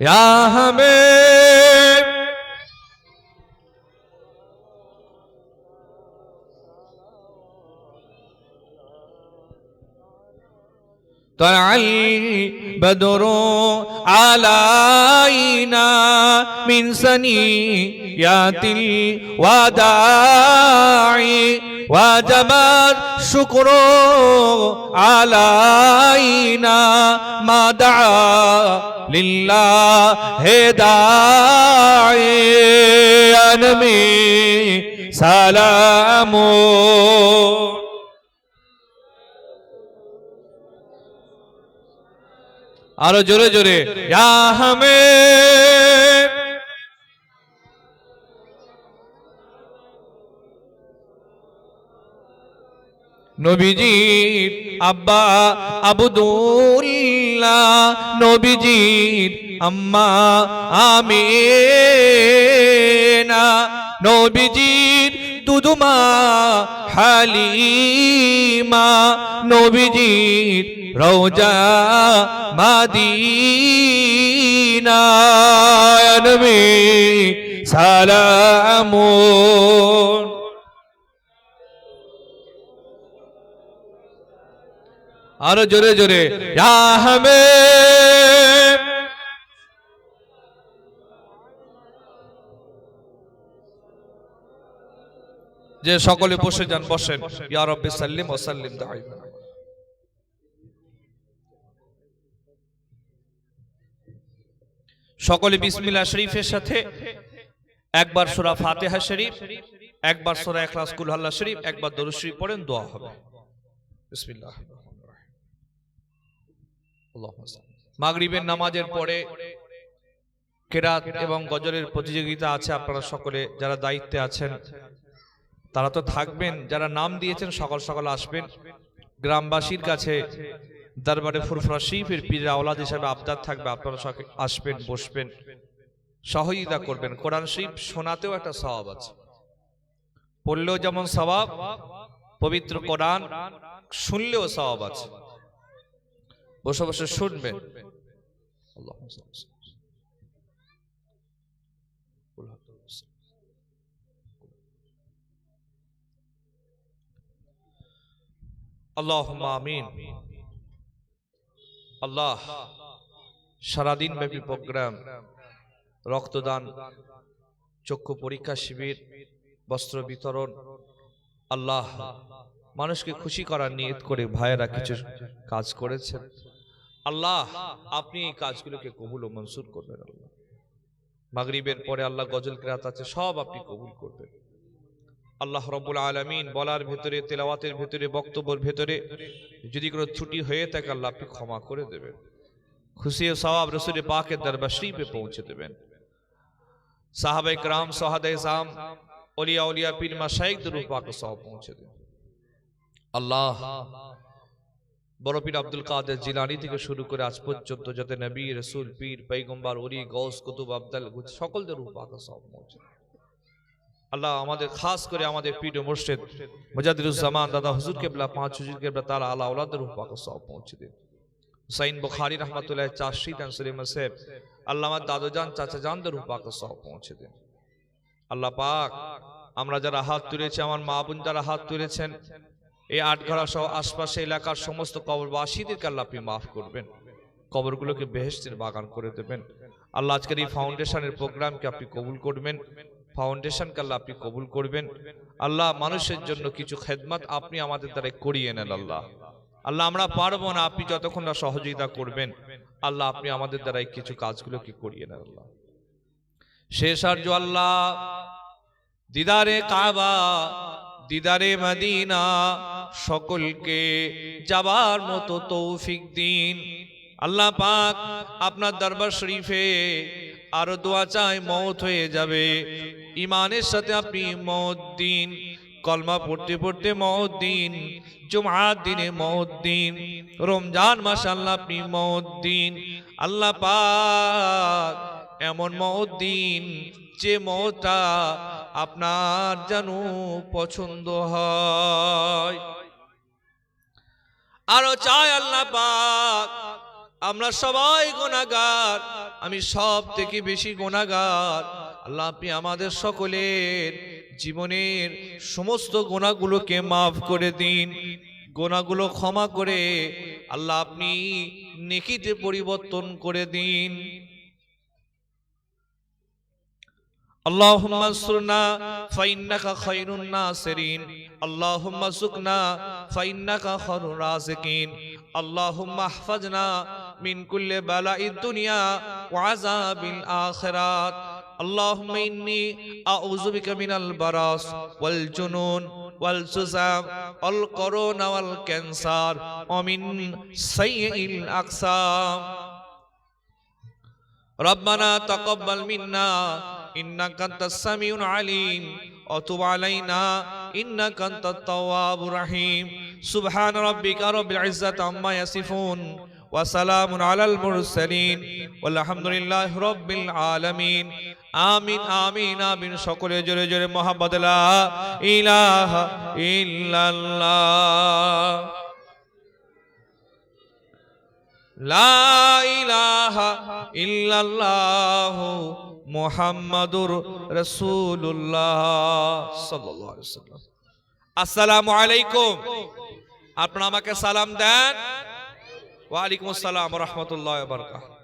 या हमें طلع البدر علينا من سنيات الوداع ওয়াজাবার শুকর আলাইনা মাদা লিল্লা হেদায়নমি সালাম। আরও জোরে জোরে। হামে নবীজির আব্বা আবুদুল্লাহ নবীজির আম্মা আমিনা নবীজির দুদুমা হালিমা নবীজির রওজা মাদিনা। নবী সালামুন। আরও জোরে জোরে যে সকলে বসে যান, বসেন। সাল্লিম ও সাল্লিম সকলে বিসমিল্লাহ শরীফের সাথে, একবার সোরা ফাতিহা শরীফ, একবার সোরা ইখলাস কুল আল্লাহ শরীফ, একবার দরুদ শরীফ পড়েন, দোয়া হবে। বিসমিল্লাহ। মাগরিবের নামাজের পরে কেরাত এবং গজলের প্রতিযোগিতা আছে, আপনারা সকলে যারা দায়িত্বে আছেন, তারা তো থাকবেন, যারা নাম দিয়েছেন সকাল সকাল আসবেন। গ্রামবাসীর কাছে দরবারে ফুরফুরা শিফের পীরের আওলাদ হিসাবে আবদার থাকবে, আপনারা আসবেন, বসবেন, সহযোগিতা করবেন। কোরআন শরীফ শোনাতেও একটা স্বভাব আছে। পড়লেও যেমন স্বভাব, পবিত্র কোরআন শুনলেও স্বভাব আছে। বসে বসে শুনবেন আল্লাহ সারাদিন ব্যাপী প্রোগ্রাম, রক্তদান, চক্ষু পরীক্ষা শিবির, বস্ত্র বিতরণ, আল্লাহ মানুষকে খুশি করার নিয়ত করে ভাইয়েরা কিছু কাজ করেছেন। আল্লাহ, আপনি এই কাজগুলোকে কবুল ও মনসুর করবেন আল্লাহ। মাগরিবের পরে আল্লাহ গজল, কেরাত আছে, সব আপনি কবুল করবেন। আল্লাহ রব্বুল আলমিন বলার ভেতরে, তেলাওয়াতের ভেতরে, বক্তব্যের ভেতরে যদি কোনো ত্রুটি হয়ে থাকে আল্লাহ আপনি ক্ষমা করে দেবেন। খুশি ও সবাব রসুরে পাকের দরবার শ্রীপে পৌঁছে দেবেন। সাহাবে গ্রাম সাহাদে জাম অলিয়া অলিয়া পীর মা শাইক দুরু সহ পৌঁছে দেবেন আল্লাহ বড় পীর আব্দুল কাদের জিলানি থেকে শুরু করে আজ পর্যন্ত যাতে নবী, রসুল, পীর পৈগম্বর ওলি গৌস কুতুব, আব্দাল সকলদের পাক সব আল্লাহ আমাদের খাস করে আমাদের পীর মুর্শিদ মুজাদ্দিদুজ্জামান দাদা হুজুর কেবলা, পাঁচ হুজুর কেবলা, তারা আল্লাহ আওলাদের রূপ পাক সব পৌঁছে দিন হুসাইন বুখারী রহমাতুল্লাহ চাষি তানসলিম সাহেব, আল্লাহ আমার দাদুজান চাচা জানদের রূপ পাক সব পৌঁছে দিন আল্লাহ পাক, আমরা যারা হাত তুলেছি, আমার মা বোন যারা হাত তুলেছেন এই আটঘরা সহ আশপাশে এলাকার সমস্ত কবরবাসীদেরকে আল্লাহ আপনি মাফ করবেন। কবরগুলোকে বেহেস্তের বাগান করে দেবেন। আল্লাহ আজকের এই ফাউন্ডেশনের প্রোগ্রামকে আপনি কবুল করবেন। ফাউন্ডেশনকে আল্লাহ আপনি কবুল করবেন। আল্লাহ মানুষের জন্য কিছু খেদমত আপনি আমাদের দ্বারা করিয়ে নেন আল্লাহ। আল্লাহ, আমরা পারব না আপনি যতক্ষণ না সহযোগিতা করবেন। আল্লাহ, আপনি আমাদের দ্বারা এই কিছু কাজগুলোকে করিয়ে নেন আল্লাহ। শেষ আর আল্লাহ। দিদারে কাবা, দিদারে মদিনা। সকলকে যাবার মতো তৌফিক দিন। আল্লাহ পাক আপনার দরবার শরীফে আরও দোয়া চাই মত হয়ে যাবে। ইমানের সাথে আপনি মত দিন, কলমা পড়তে পড়তে মত দিন জুমার দিনে মত দিন, রমজান মাস আল্লাহ আপনি মত দিন। আল্লাহ পাক এমন মত দিন যে মতটা আপনার যেন পছন্দ হয়। আরো চাই আল্লাহ পাক আমরা সবাই গোনাগার আমি সব থেকে বেশি গোনাগার আল্লাহ আপনি আমাদের সকলের জীবনের সমস্ত গোনাগুলোকে মাফ করে দিন গোনাগুলো ক্ষমা করে আল্লাহ আপনি নেকিতে পরিবর্তন করে দিন اللهم انصرنا فإنك خير الناصرين اللهم سقنا فإنك خير الرازقين اللهم احفظنا من كل بلاء الدنيا وعذاب الآخرات اللهم إني أعوذ بك من البراس والجنون والجزام والقرون والكنسر ومن سيء الأقسام ربنا تقبل منا إنك أنت السميع العليم وتب علينا إنك أنت التواب الرحيم سبحان ربك رب العزة عما يصفون وسلام على المرسلين والحمد لله رب العالمين آمين آمين آمين شكر جل جل محمد لا إله إلا الله لا إله إلا الله সাল্লাল্লাহু রসুল্লাহ আসসালাম আসসালামু আলাইকুম। আপনারা আমাকে সালাম দেন। ওয়ালাইকুম আসসালাম রহমতুল্লাহ বারাকাতুহু।